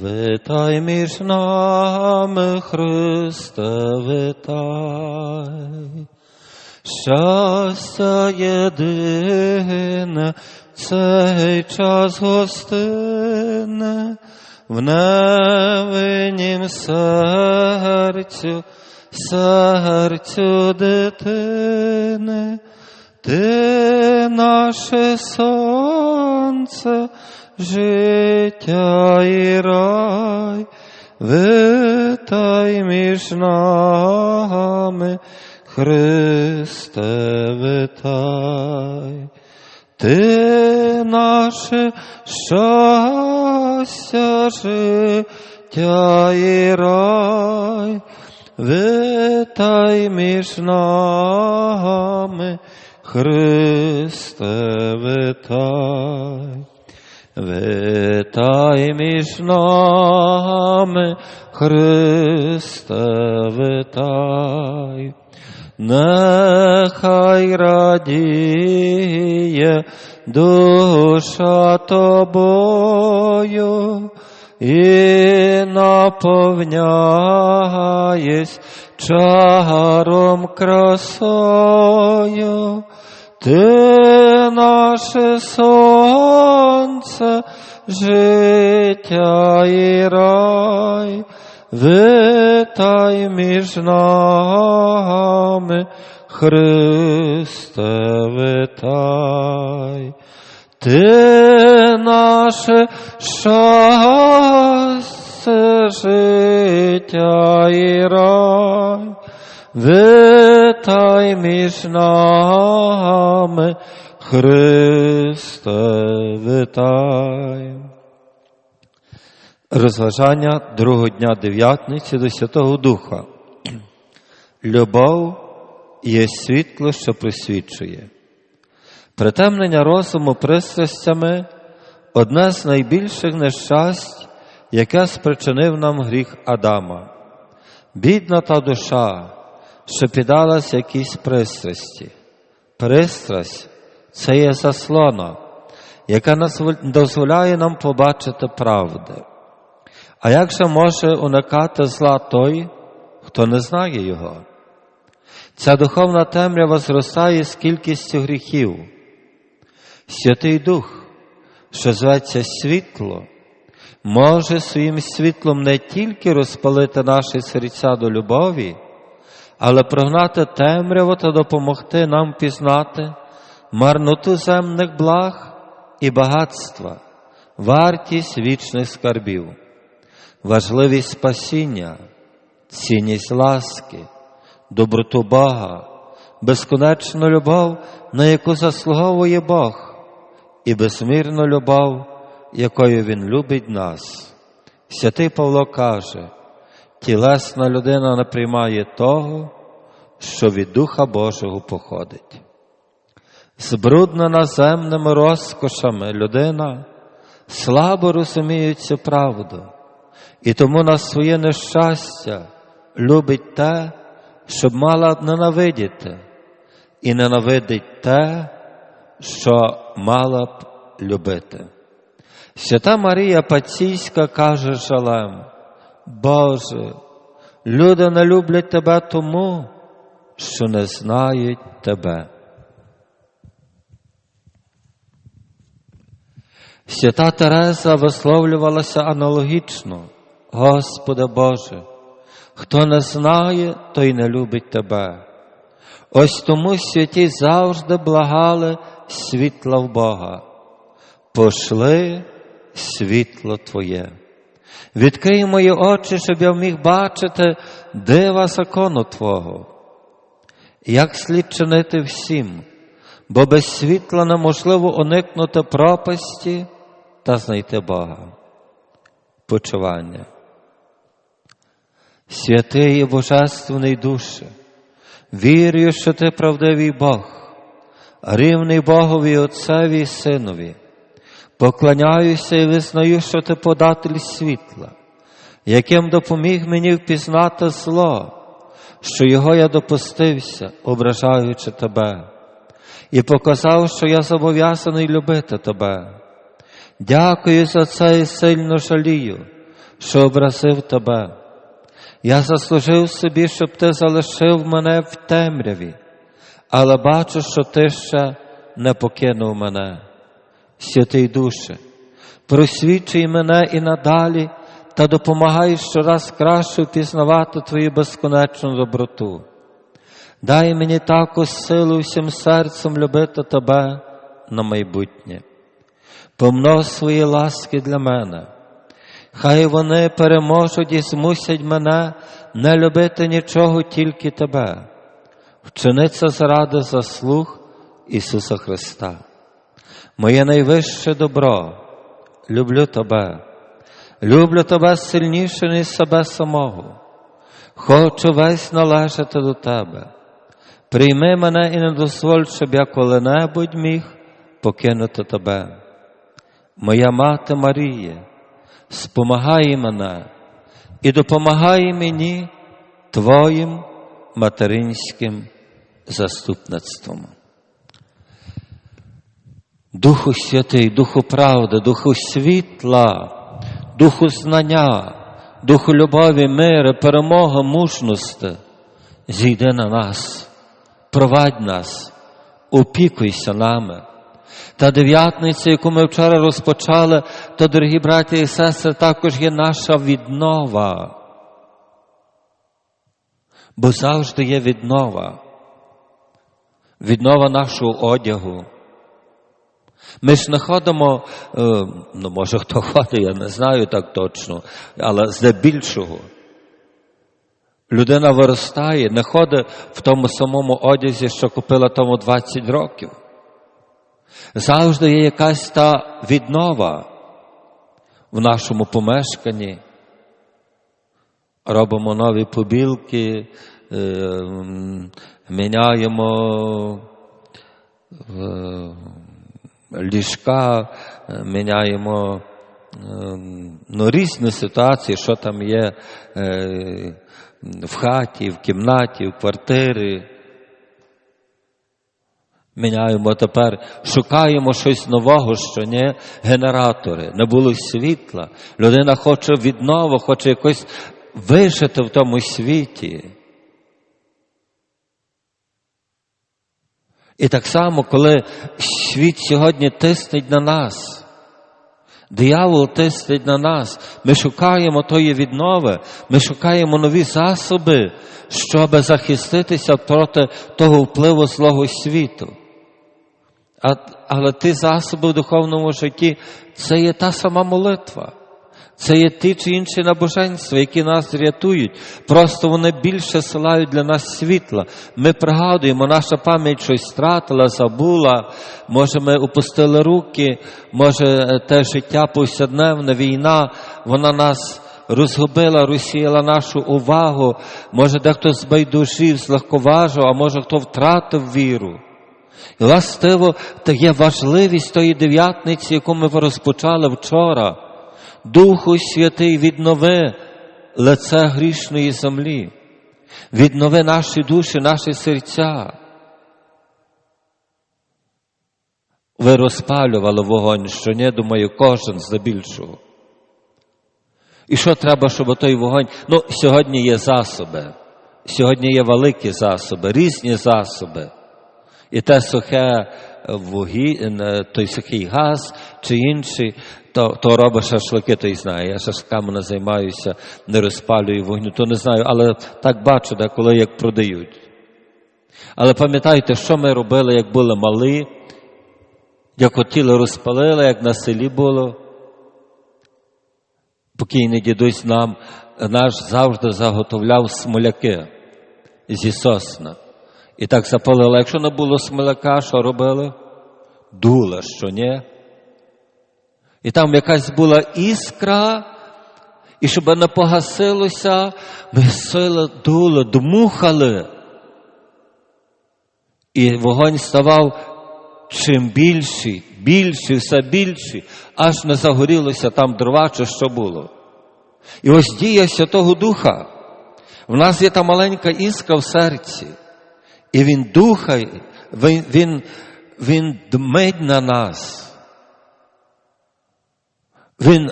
Витай між нами, Христе, витай. Щастя єдине, цей час гостине, в невинім серцю, серцю дитини, ти наше сонце, життя і рай, витай між нами, Христе, витай. Ти наше щастя, життя і рай, витай між нами, Христе, витай. Витай між нами, Христе, витай. Нехай радіє душа тобою і наповняєсь чаром красою. Ти наше сонце, життя і рай, витай між нами, Христе, витай. Ти наше щастя, життя і рай, витай між нами, Христе, витай. Розважання другого дня дев'ятниці до Святого Духа. Любов є світло, що присвічує. Притемнення розуму пристрастями одне з найбільших нещасть, яке спричинив нам гріх Адама. Бідна та душа, що піддалась якійсь пристрасті. Пристрасть це є заслона, яка дозволяє нам побачити правди. А як же може уникати зла той, хто не знає його? Ця духовна темрява зростає з кількістю гріхів. Святий Дух, що зветься світло, може своїм світлом не тільки розпалити наші серця до любові, але прогнати темряву та допомогти нам пізнати марноту земних благ і багатства, вартість вічних скарбів, важливість спасіння, цінність ласки, доброту Бога, безконечну любов, на яку заслуговує Бог, і безмірну любов, якою Він любить нас. Святий Павло каже, тілесна людина не приймає того, що від Духа Божого походить. Збруднена земними розкошами людина слабо розуміє цю правду, і тому на своє нещастя любить те, щоб мала ненавидіти, і ненавидить те, що мала б любити. Свята Марія Паційська каже жалем, Боже, люди не люблять Тебе тому, що не знають Тебе. Свята Тереза висловлювалася аналогічно, Господи Боже, хто не знає, той не любить Тебе. Ось тому святі завжди благали світла в Бога. Пошли світло Твоє. Відкрий мої очі, щоб я міг бачити дива закону Твого. Як слід чинити всім, бо без світла неможливо уникнути пропасті та знайти Бога. Почування. Святий і Божественний душе, вірю, що ти правдивий Бог, рівний Богові Отцеві і Синові. Поклоняюся і визнаю, що ти податель світла, яким допоміг мені впізнати зло, що його я допустився, ображаючи тебе, і показав, що я зобов'язаний любити тебе. Дякую за це і сильно жалію, що образив тебе. Я заслужив собі, щоб ти залишив мене в темряві, але бачу, що ти ще не покинув мене. Святий душе, просвічуй мене і надалі та допомагай щораз краще впізнавати Твою безконечну доброту. Дай мені також силу всім серцем любити Тебе на майбутнє. Помнож свої ласки для мене. Хай вони переможуть і змусять мене не любити нічого, тільки Тебе. Вчини це заради заслуг Ісуса Христа. Моє найвище добро, люблю Тебе, люблю Тебе сильніше, ніж себе самого. Хочу весь належати до Тебе. Прийми мене і не дозволь, щоб я коли-небудь міг покинути Тебе. Моя мати Марія, спомагай мене і допомагай мені Твоїм материнським заступництвом. Духу Святий, Духу правди, Духу світла, Духу знання, Духу любові, миру, перемоги, мужності, зійди на нас, провадь нас, опікуйся нами. Та дев'ятниця, яку ми вчора розпочали, то, дорогі браті і сестри, також є наша віднова. Бо завжди є віднова, віднова нашого одягу. Ми ж не ходимо, е, ну може хто ходить, я не знаю так точно, але здебільшого. Людина виростає, не ходить в тому самому одязі, що купила тому 20 років. Завжди є якась та віднова в нашому помешканні. Робимо нові побілки, е, міняємо ліжка, міняємо ну, різні ситуації, що там є е, в хаті, в кімнаті, в квартирі. Міняємо тепер, шукаємо щось нового, що не генератори, не було світла. Людина хоче віднову, хоче якось вижити в тому світі. І так само, коли світ сьогодні тиснить на нас, диявол тиснить на нас, ми шукаємо тої віднови, ми шукаємо нові засоби, щоб захиститися проти того впливу злого світу. Але ті засоби в духовному житті це є та сама молитва. Це є ті чи інші набоженства, які нас рятують. Просто вони більше силають для нас світла. Ми пригадуємо, наша пам'ять щось стратила, забула, може, ми опустили руки, може, те життя повсякденне, війна, вона нас розгубила, розсіяла нашу увагу. Може, дехто збайдужив, злегковажив, а може хто втратив віру. І властиво, то є важливість тої дев'ятниці, яку ми розпочали вчора. Духу Святий, віднови лице грішної землі, віднови наші душі, наші серця. Ви розпалювали вогонь, що не думаю, кожен здебільшого. І що треба, щоб той вогонь? Ну, сьогодні є засоби, сьогодні є великі засоби, різні засоби. І те сухе вугі, той сухий газ чи інший, то, то робить шашлики, той знає. Я шашликами не займаюся, не розпалюю вогню, то не знаю, але так бачу, деколи як продають. Але пам'ятайте, що ми робили, як були малі, як хотіли розпалили, як на селі було. Покійний дідусь нам наш завжди заготовляв смоляки зі сосна. І так запалили. Якщо не було смоляка, що робили? Дула, що ні? І там якась була іскра, і щоб не погасилося, ми сили дули, дмухали. І вогонь ставав чим більший, більший, все більший, аж не загорілося там дрова, чи що було. І ось дія Святого Духа. В нас є та маленька іскра в серці. І Він духає, він, він, він дмить на нас. Він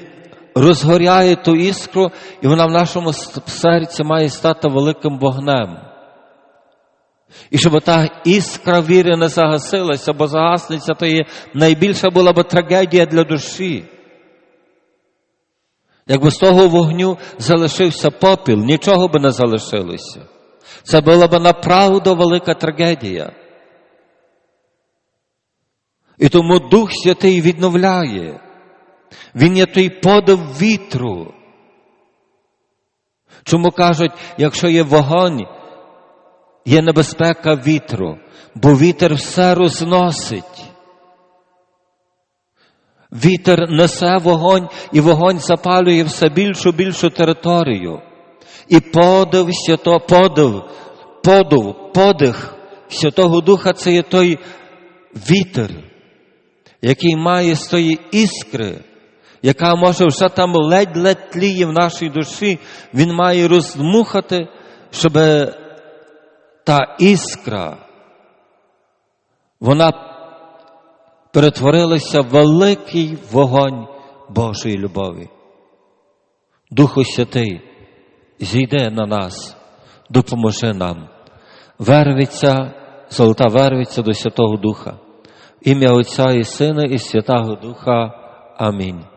розгоряє ту іскру, і вона в нашому серці має стати великим вогнем. І щоб та іскра віри не загасилася, бо загаснеться, то є найбільша була б трагедія для душі. Якби з того вогню залишився попіл, нічого би не залишилося. Це була б направду велика трагедія. І тому Дух Святий відновляє. Він є той подив вітру. Чому кажуть, якщо є вогонь, є небезпека вітру, бо вітер все розносить. Вітер несе вогонь, і вогонь запалює все більшу більшу територію. І подив свято, подив, подув, подих Святого Духа це є той вітер, який має з тої іскри, яка може вже там ледь-ледь тліє в нашій душі, він має роздмухати, щоб та іскра, вона перетворилася в великий вогонь Божої любові. Духу Святий, зійде на нас, допоможи нам. Вервиться, золота вервиться до Святого Духа. Ім'я Отця і Сина і Святого Духа. Амінь.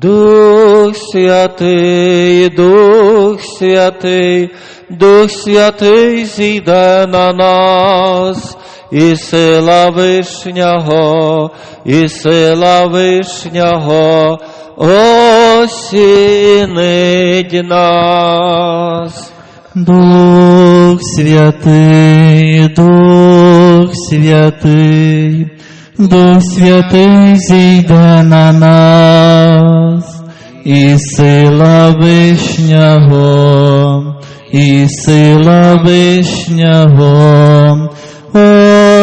Дух Святий, Дух Святий, Дух Святий зійде на нас, і сила вишнього, і сила вишнього осінить нас. Дух Святий, Дух Святий, Дух Святий зійде на нас, і сила вишнього, і сила вишнього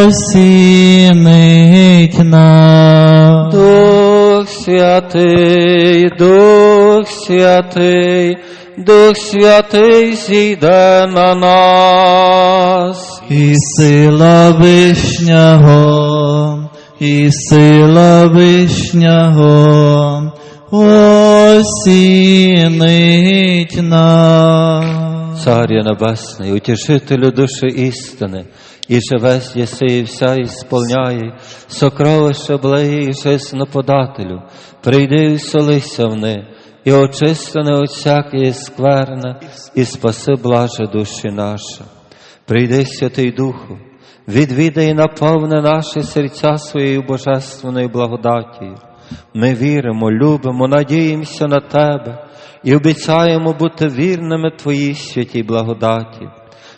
осінить нас. Дух Святий, Дух Святий, Дух Святий зійде на нас. І сила вишнього, і сила вишнього осінить нас. Царя Небесний, утішителю душі істини, і живе єси і вся і сполняє, сокровище благі і жизнь подателю, прийди і вселися в них, і очистини от всякої скверне, і спаси блаже душі наші. Прийди, Святий Духу, відвідай і наповни наші серця своєю божественною благодаттю. Ми віримо, любимо, надіємося на Тебе і обіцяємо бути вірними Твоїй святій благодаті.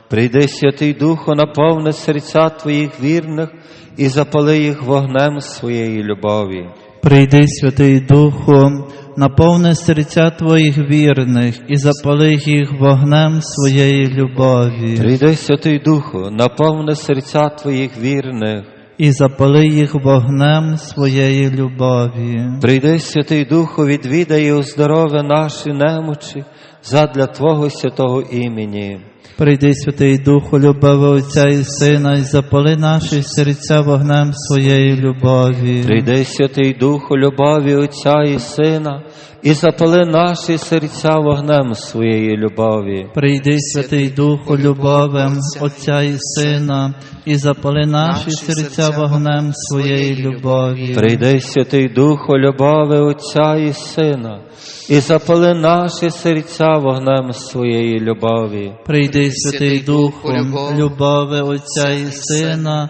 Прийди, Святий Духу, наповни серця Твоїх вірних і запали їх вогнем своєї любові. Прийди, Святий Духу, наповни серця Твоїх вірних і запали їх вогнем своєї любові, Прийди, Святий Духу, наповни серця Твоїх вірних. і запали їх вогнем своєї любові. Прийди, Святий Духу, відвідай і оздорови наші немочі задля Твого святого імені. Прийди, Святий Духу, любові Отця і Сина, і запали наші серця вогнем своєї любові. Прийди, Святий Духу, любові Отця і Сина, і запали наші серця вогнем своєї любові. Прийди, Святий Духу, любовем Отця і Сина, і запали наші серця вогнем своєї любові. Прийди, Святий Духу, любові Отця і Сина, і запали наші серця вогнем своєї любові. Прийди, Святий Духу, любові Отця і Сина,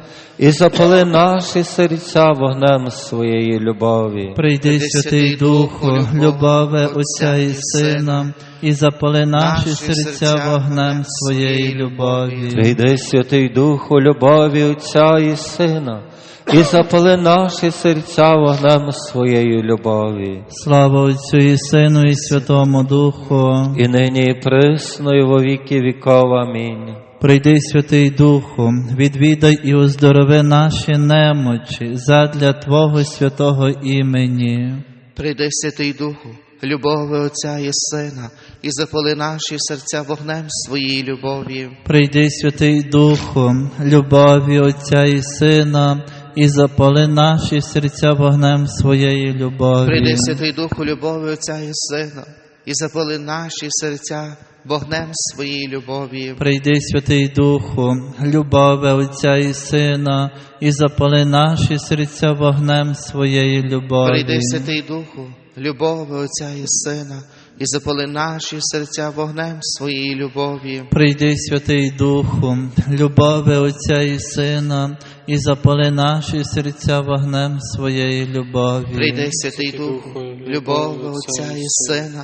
і запали наші серця вогнем своєї любові. Прийди, Святий Духу, любове Отця і Сина, і запали наші серця вогнем своєї любові. Прийди, Святий Духу, любові Отця і Сина, і запали наші серця вогнем своєї любові. Слава Отцю і Сину, і Святому Духу. І нині і присно, і во віки віков. Амінь. Прийди, Святий Духу, відвідай і оздорови наші немочі задля Твого святого імені. Прийди, Святий Духу, любови Отця і Сина, і запали наші серця вогнем своєї любові. Прийди, Святий Духу, любові Отця і Сина, і запали наші серця вогнем своєї любові. Прийди, Святий Духу, любови Отця і Сина, і запали наші серця вогнем своєї любові. Прийди, Святий Духу, любові Отця і Сина, і запали наші серця вогнем своєї любові. Прийди, Святий Духу, любови Отця і Сина, і запали наші серця вогнем своєї любові. Прийди, Святий Духу, любові Отця і Сина, і запали наші серця вогнем своєї любові. Прийди, Святий Духу, любови Отця і Сина,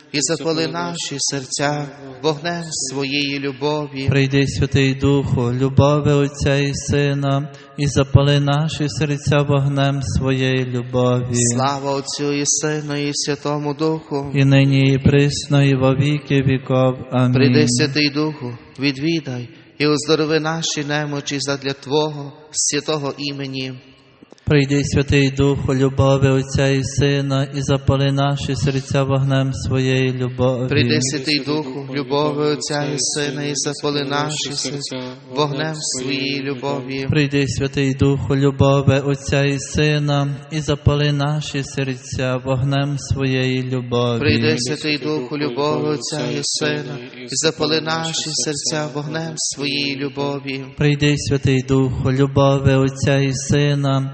і запали наші серця вогнем своєї любові. Прийди, Святий Духу, любові Отця і Сина, і запали наші серця вогнем своєї любові. Слава Отцю і Сину, і Святому Духу. І нині, і присно, і во віки віков. Амінь. Прийди, Святий Духу, відвідай і оздорови наші немочі задля Твого святого імені. Прийди, Святий Духу, любові Отця і Сина, і запали наші серця вогнем своєї любові. Прийди, Святий Духу, любови Отця і Сина, і запали наші серця вогнем своєї любові. Прийди, Святий Духу, любові Отця і Сина, і запали наші серця вогнем своєї любові. Прийди, Святий Духу, любови Отця і Сина, і запали наші серця вогнем своєї любові. Прийди, Святий Духу, любові Отця і Сина,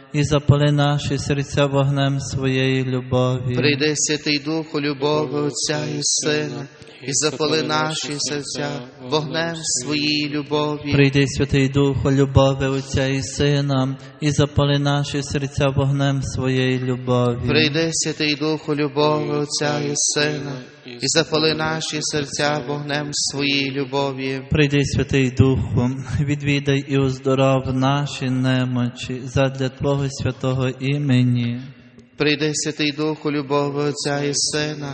і запали наші серця вогнем своєї любові. Прийди, Святий Духу, любови Отця і Сина, і запали наші серця вогнем своєї любові. Прийди, Святий Духу, любові Отця і Сина, і запали наші серця вогнем своєї любові. Прийди, Святий Духу, любови Отця і Сина, і запали наші серця вогнем своєї любові. Прийди, Святий Духу, відвідай і оздоров наші немочі задля Твого святого імені. Прийди, Святий Духу, любов Отця і Сина,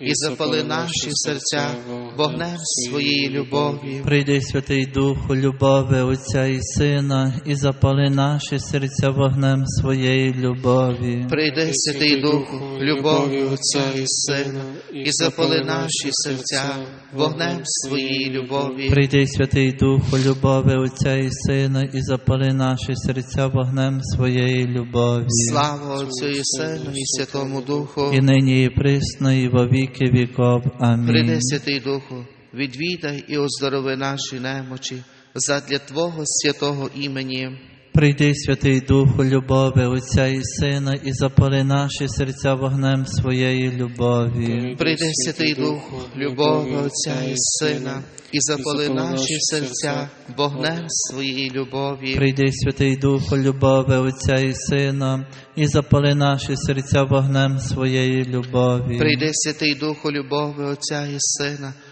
і запали наші серця вогнем своєї любові. Прийди, Святий Духу, любові Отця і Сина, і запали наші серця вогнем своєї любові. Прийди, Святий Духу, любові Отця і Сина, і запали наші серця вогнем своєї любові. Прийди, Святий Духу, любові Отця і Сина, і запали наші серця вогнем своєї любові. Слава Отцю і Сину, і Святому Духу. І нині, і присно, і во віки віков. Амінь. Прийди, Святий Духу, відвідай і оздорови наші немочі задля Твого святого імені. Прийди, Святий Духу, любові Отця і Сина, і запали наші серця вогнем своєї любові. Прийди, Святий Духу, любови Отця і Сина, і запали наші серця вогнем своєї любові. Прийди, Святий Духу, любові Отця і Сина, і запали наші серця вогнем своєї любові. Прийди, Святий Духу, любови Отця і Сина,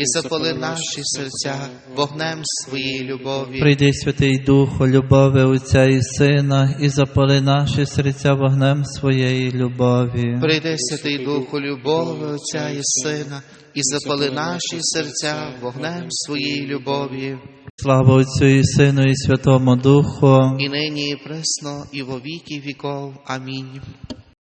і запали наші серця вогнем своєї любові. Прийди, Святий Духу, любови Отця і Сина, і запали наші серця вогнем своєї любові. Прийди, Святий Духу, любові Отця і Сина, і запали наші серця вогнем своєї любові. Слава Отцю і Сину, і Святому Духу. І нині, і пресно, і во віки віков. Амінь.